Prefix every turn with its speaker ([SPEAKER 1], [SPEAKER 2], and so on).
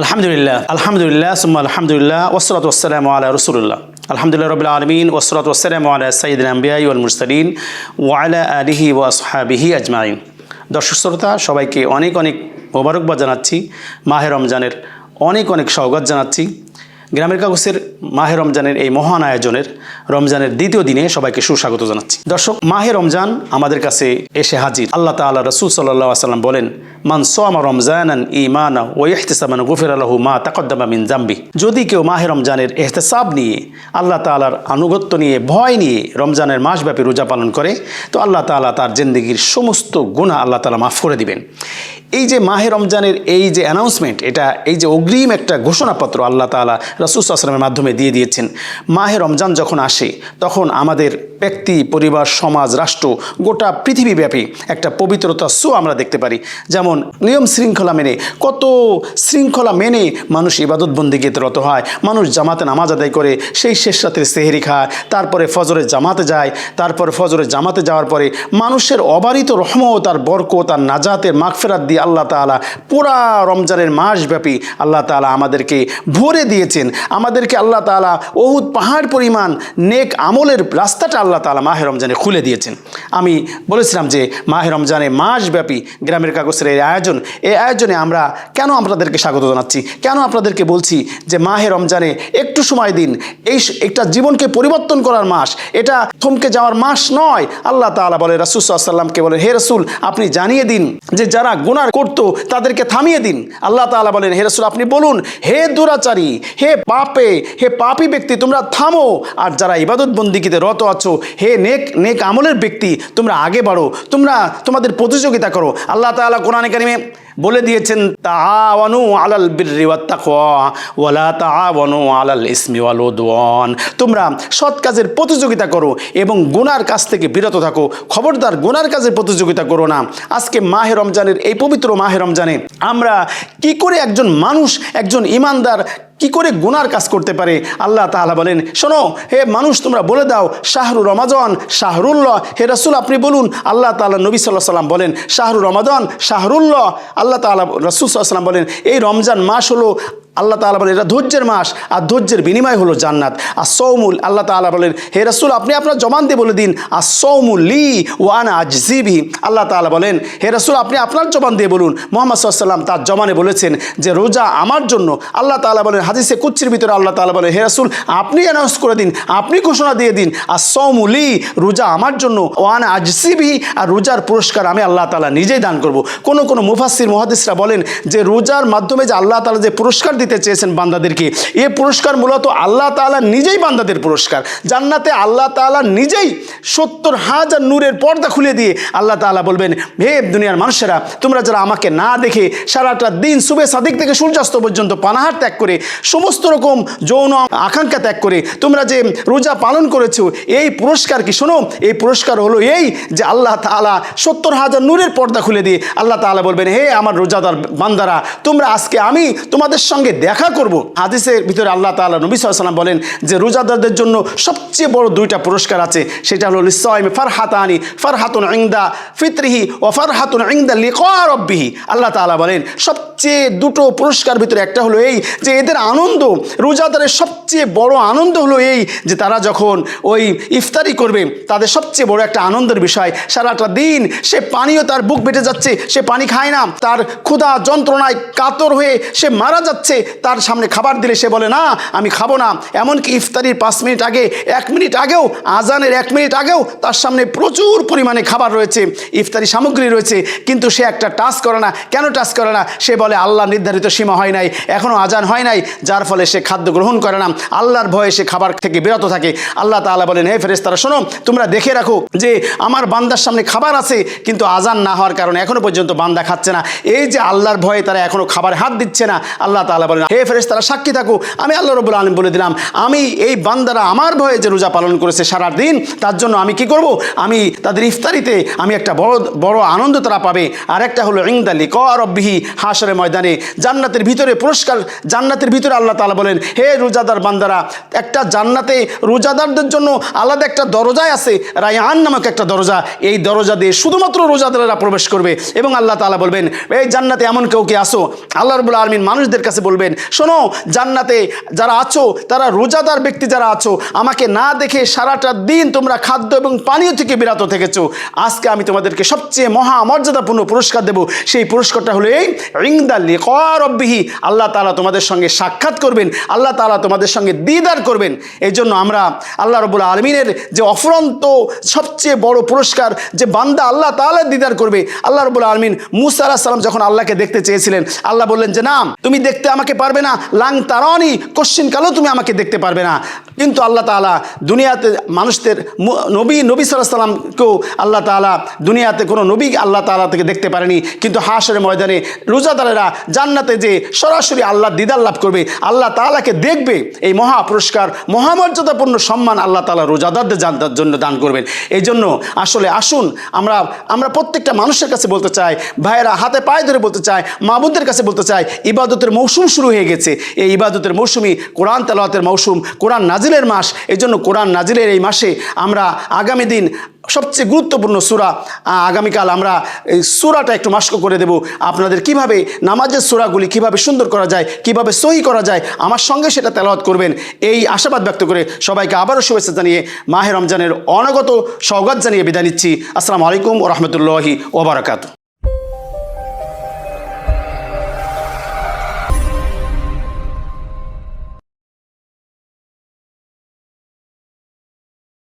[SPEAKER 1] আলহামদুলিল্লাহ আলহামদুলিল্লাহ, সুম্মা আলহামদুলিল্লাহ ওসরাত ওসালাম আলা রসুল্লাহ আলহামদুলিল্লাহ রবিল আলমিন ওসরাত ওসালাম আলা সঈদ আম্বিয়াই ওয়াল মুরসালিন ওয়ালা আলিহি ওয়া সাহাবিহি আজমাইন। দর্শক শ্রোতা, সবাইকে অনেক অনেক মোবারকবাদ জানাচ্ছি। মাহে রমজানের অনেক অনেক স্বাগত জানাচ্ছি। গ্রামের কাগজের মাহে রমজানের এই মহান আয়োজনের রমজানের দ্বিতীয় দিনে সবাইকে সুস্বাগত জানাচ্ছি। দর্শক, মাহে রমজান আমাদের কাছে এসে হাজির। আল্লাহ তাআলা রসুল সাল্লাহ সাল্লাম বলেন, মান সোয়ামা রমজানান ইমানা ও ইহতিসামান গুফির আলহু মা তাকদ্দামা মিন জাম্বি যদি কেউ মাহে রমজানের এহতেসাব নিয়ে, আল্লাহ তাআলার আনুগত্য নিয়ে, ভয় নিয়ে রমজানের মাসব্যাপী রোজা পালন করে, তো আল্লাহ তাআলা তার জিন্দগির সমস্ত গুণা আল্লাহ তাআলা মাফ করে দিবেন। এই যে মাহে রমজানের এই যে অ্যানাউন্সমেন্ট এটা এই যে অগ্রিম একটা ঘোষণাপত্র আল্লাহ তাআলা রসুল আসলামের মাধ্যমে দিয়ে দিয়েছেন। মাহে রমজান যখন আসে, তখন আমাদের ব্যক্তি, পরিবার, সমাজ, রাষ্ট্র, গোটা পৃথিবীব্যাপী একটা পবিত্রতা সু আমরা দেখতে পারি। যেমন নিয়ম শৃঙ্খলা মেনে, কত শৃঙ্খলা মেনে মানুষ ইবাদত বন্দিগিতে রত হয়। মানুষ জামাতে নামাজ আদায় করে, সেই শেষ রাতের সেহেরি খায়, তারপরে ফজরে জামাতে যায়, তারপরে ফজরে জামাতে যাওয়ার পরে মানুষের অবারিত রহমত আর বরকত আর নাজাতের মাগফেরাত দিয়ে আল্লাহ তাআলা পুরা রমজানের মাসব্যাপী আল্লাহ তাআলা আমাদেরকে ভরে দিয়েছেন। আমাদেরকে আল্লাহ তাআলা বহুত পাহাড় পরিমাণ নেক আমলের রাস্তাটা আল্লাহ তাআলা মাহে রমজানে খুলে দিয়েছেন। আমি বলেছিলাম যে মাহে রমজানে মাসব্যাপী গ্রামের কাগজের এই আয়োজন, এই আয়োজনে আমরা কেন আপনাদেরকে স্বাগত জানাচ্ছি? কেন আপনাদেরকে বলছি যে মাহে রমজানে একটু সময় দিন, এই একটা জীবনকে পরিবর্তন করার মাস, এটা থমকে যাওয়ার মাস নয়। আল্লাহ তাআলা বলে রাসুল সাল্লামকে বলেন হে রসুল, আপনি জানিয়ে দিন যে যারা গুনার করতো, তাদেরকে থামিয়ে দিন। আল্লাহ তালা বলেন, হে রসুল, আপনি বলুন, হে দুরাচারী, হে পাপে, হে পাপি ব্যক্তি, তোমরা থামো। আর যারা ইবাদত বন্দিকিতে রত আছো, হে নেক নেক আমলের ব্যক্তি, তোমরা আগে বাড়ো, তোমরা তোমাদের প্রতিযোগিতা করো। আল্লাহ তালা কোরআনে কারিমে বলে দিয়েছেন তাওয়ানু আলাল বিররি ওয়াত তাকওয়া ওয়ালা তাওয়ানু আলাল ইসমি ওয়াল উদওয়ান। তোমরা সৎ কাজের প্রতিযোগিতা করো এবং গুনার কাজ থেকে বিরত থাকো। খবরদার গুনার কাজের প্রতিযোগিতা করো না। আজকে মাহে রমজানের, এই পবিত্র মাহে রমজানে আমরা কি করে একজন মানুষ, একজন ইমানদার কি করে গুনার কাজ করতে পারে? আল্লাহ তাহলা বলেন, শোনো, হে মানুষ, তোমরা বলে দাও, শাহরু রমাজন, শাহরুল্লাহ, হে রসুল, আপনি বলুন, আল্লাহ তালা নবী সাল্লাহ সাল্লাম বলেন, শাহরু রমাজন, শাহরুল্লাহ, আল্লাহ তাআলা রসুল সাল্লাহ সাল্লাম বলেন, এই রমজান মাস হলো আল্লাহ তাআলা বলেন এটা ধৈর্যের মাস, আর ধৈর্যের বিনিময় হলো জান্নাত। আর সৌমুল, আল্লাহ তাআলা বলেন, হে রসুল, আপনি আপনার জমান দিয়ে বলে দিন, আর সৌমুল লি ওয়ান আজজিবি। আল্লাহ তাআলা বলেন, হে রসুল, আপনি আপনার জবান দিয়ে বলুন। মোহাম্মদ সাল্লাম তার জমানে বলেছেন যে, রোজা আমার জন্য। আল্লাহ তালা বলেন, হাদিসে কুচ্ছির ভিতরে আল্লাহ তালা বলেন হে রসুল, আপনি অ্যানাউন্স করে দিন, আপনি ঘোষণা দিয়ে দিন, আর সৌমুলি রোজা আমার জন্য ওয়ান আজসিবি আর রোজার পুরস্কার আমি আল্লাহ তালা নিজেই দান করব। কোন কোনো মুফাসির মহাদিসরা বলেন যে, রোজার মাধ্যমে যে আল্লাহ তালা যে পুরস্কার দিতে চেয়েছেন বান্দাদেরকে। এ পুরস্কার মূলত আল্লাহ তাআলা নিজেই বান্দাদের পুরস্কার। জান্নাতে আল্লাহ তাআলা নিজেই সত্তর হাজার নূরের পর্দা খুলে দিয়ে আল্লাহ তাআলা বলবেন, হে দুনিয়ার মানুষেরা, তোমরা যারা আমাকে না দেখে সারাটা দিন শুভে সাদিক থেকে সূর্যাস্ত পর্যন্ত পানাহার ত্যাগ করে, সমস্ত রকম যৌন আকাঙ্ক্ষা ত্যাগ করে, তোমরা যে রোজা পালন করেছ, এই পুরস্কার কি শোনো? এই পুরস্কার হলো এই যে আল্লাহ তাআলা সত্তর হাজার নূরের পর্দা খুলে দিয়ে আল্লাহ তাআলা বলবেন, হে আমার রোজাদার বান্দারা, তোমরা আজকে আমি তোমাদের সঙ্গে দেখা করব। হাদিসের ভিতরে আল্লাহ তালা নবী সাল্লাম বলেন যে রোজাদারদের জন্য সবচেয়ে বড় দুইটা পুরস্কার আছে। সেটা হলো লিসাইম ফারহাতানি, ফারহাতুন ইংদা ফিতরিহি ও ফারহাতুন ইংদা লিকা রব্বিহি। আল্লাহ তালা বলেন সবচেয়ে দুটো পুরস্কার ভিতরে একটা হলো এই যে এদের আনন্দ, রোজাদারের সবচেয়ে বড় আনন্দ হলো এই যে তারা যখন ওই ইফতারি করবে, তাদের সবচেয়ে বড় একটা আনন্দের বিষয়, সারাটা দিন সে পানিও তার বুক বেটে যাচ্ছে, সে পানি খায় না, তার ক্ষুধা যন্ত্রণায় কাতর হয়ে সে মারা যাচ্ছে, তার সামনে খাবার দিলে সে বলে, না, আমি খাব না। এমনকি ইফতারির পাঁচ মিনিট আগে, এক মিনিট আগেও, আজানের এক মিনিট আগেও তার সামনে প্রচুর পরিমাণে খাবার রয়েছে, ইফতারি সামগ্রী রয়েছে, কিন্তু সে একটা টাচ করে না। কেন টাচ করে না? সে বলে আল্লাহ নির্ধারিত সীমা হয় নাই, এখনও আজান হয় নাই, যার ফলে সে খাদ্য গ্রহণ করে না। আল্লাহর ভয়ে সে খাবার থেকে বিরত থাকে। আল্লাহ তাআলা বলেন, হে ফেরেস্তারা শোনো, তোমরা দেখে রাখো যে আমার বান্দার সামনে খাবার আছে, কিন্তু আজান না হওয়ার কারণে এখনও পর্যন্ত বান্দা খাচ্ছে না। এই যে আল্লাহর ভয়ে তারা এখনও খাবার হাত দিচ্ছে না, আল্লাহ তাআলা বলেন, হে ফেরেস্তারা সাক্ষী থাকো। আমি আল্লাহ রবুল আলম বলে দিলাম, আমি এই বান্দারা আমার ভয়ে যে রোজা পালন করেছে সারা দিন তার জন্য আমি কি করব? আমি তাদের ইফতারিতে আমি একটা বড় বড় আনন্দ তারা পাবে। আর একটা হলো ইংদালি ক রব্বিহি হাসরে ময়দানে জান্নাতের ভিতরে পুরস্কার, জান্নাতের ভিতরে আল্লাহ তালা বলেন, হে রোজাদার বান্দারা, একটা জান্নাতে রোজাদারদের জন্য আলাদা একটা দরজায় আছে রায়ান নামক একটা দরজা। এই দরজা দিয়ে শুধুমাত্র রোজাদারেরা প্রবেশ করবে। এবং আল্লাহ তালা বলবেন, এই জান্নাতে এমন কেউ কে আসো? আল্লাহ রবুল্লা আলমিন মানুষদের কাছে বলবেন, শোনো, জান্নাতে যারা আছো, তারা রোজাদার ব্যক্তি যারা আছো, আমাকে না দেখে সারাটা দিন তোমরা খাদ্য এবং পানীয় থেকে বিরত থেকেছো। আজকে আমি তোমাদেরকে সবচেয়ে মহা মর্যাদাপূর্ণ পুরস্কার দেব। সেই পুরস্কারটা হলো এই রিংদা লিকরব্বিহি আল্লাহ তালা তোমাদের সঙ্গে সাক্ষাৎ করবেন, আল্লাহ তালা তোমাদের সঙ্গে দিদার করবেন। এই জন্য আমরা আল্লাহ রবুল আলমিনের যে অফুরন্ত, সবচেয়ে বড় পুরস্কার, যে বান্দা আল্লাহ তালা দিদার করবে, আল্লাহ রবুল আলমিন মুসা আলাহ সালাম যখন আল্লাহকে দেখতে চেয়েছিলেন, আল্লাহ বললেন যে না তুমি দেখতে আমাকে পারবে না, লাং তারানি, কোশ্চিন কালেও তুমি আমাকে দেখতে পারবে না। কিন্তু আল্লাহ তালা দুনিয়াতে মানুষদের নবী নবী সাল্লাহ সাল্লামকেও আল্লাহ তালা দুনিয়াতে কোনো নবী আল্লাহ তালা থেকে দেখতে পারেনি। কিন্তু হাসরের ময়দানে রোজাদারেরা জান্নাতে যে সরাসরি আল্লাহ দিদার লাভ করবে, আল্লাহ তালাকে দেখবে, এই মহা পুরস্কার, মহামর্যাদাপূর্ণ সম্মান আল্লাহ তালা রোজাদারদের জানতার জন্য দান করবেন। এই জন্য আসলে আসুন, আমরা আমরা প্রত্যেকটা মানুষের কাছে বলতে চাই, ভাইয়েরা হাতে পায়ে ধরে বলতে চাই মাবুদের কাছে বলতে চাই, ইবাদতের মৌসুম শুরু হয়ে গেছে। এই ইবাদতের মৌসুমই কোরআন তেলাওয়াতের মৌসুম, কোরআন নাজিলের মাস এই জন্য কোরআন নাজিলের এই মাসে আমরা আগামী দিন সবচেয়ে গুরুত্বপূর্ণ সুরা আগামীকাল আমরা এই সুরাটা একটু মাস্ক করে দেব। আপনাদের কীভাবে নামাজের সুরাগুলি কীভাবে সুন্দর করা যায়, কীভাবে সহি করা যায়, আমার সঙ্গে সেটা তেলাওয়াত করবেন। এই আশাবাদ ব্যক্ত করে সবাইকে আবারও শুভেচ্ছা জানিয়ে মাহে রমজানের অনাগত সৌগাত জানিয়ে বিদায় নিচ্ছি। আসসালামু আলাইকুম ও রহমতুল্লাহি ওবরাকাতু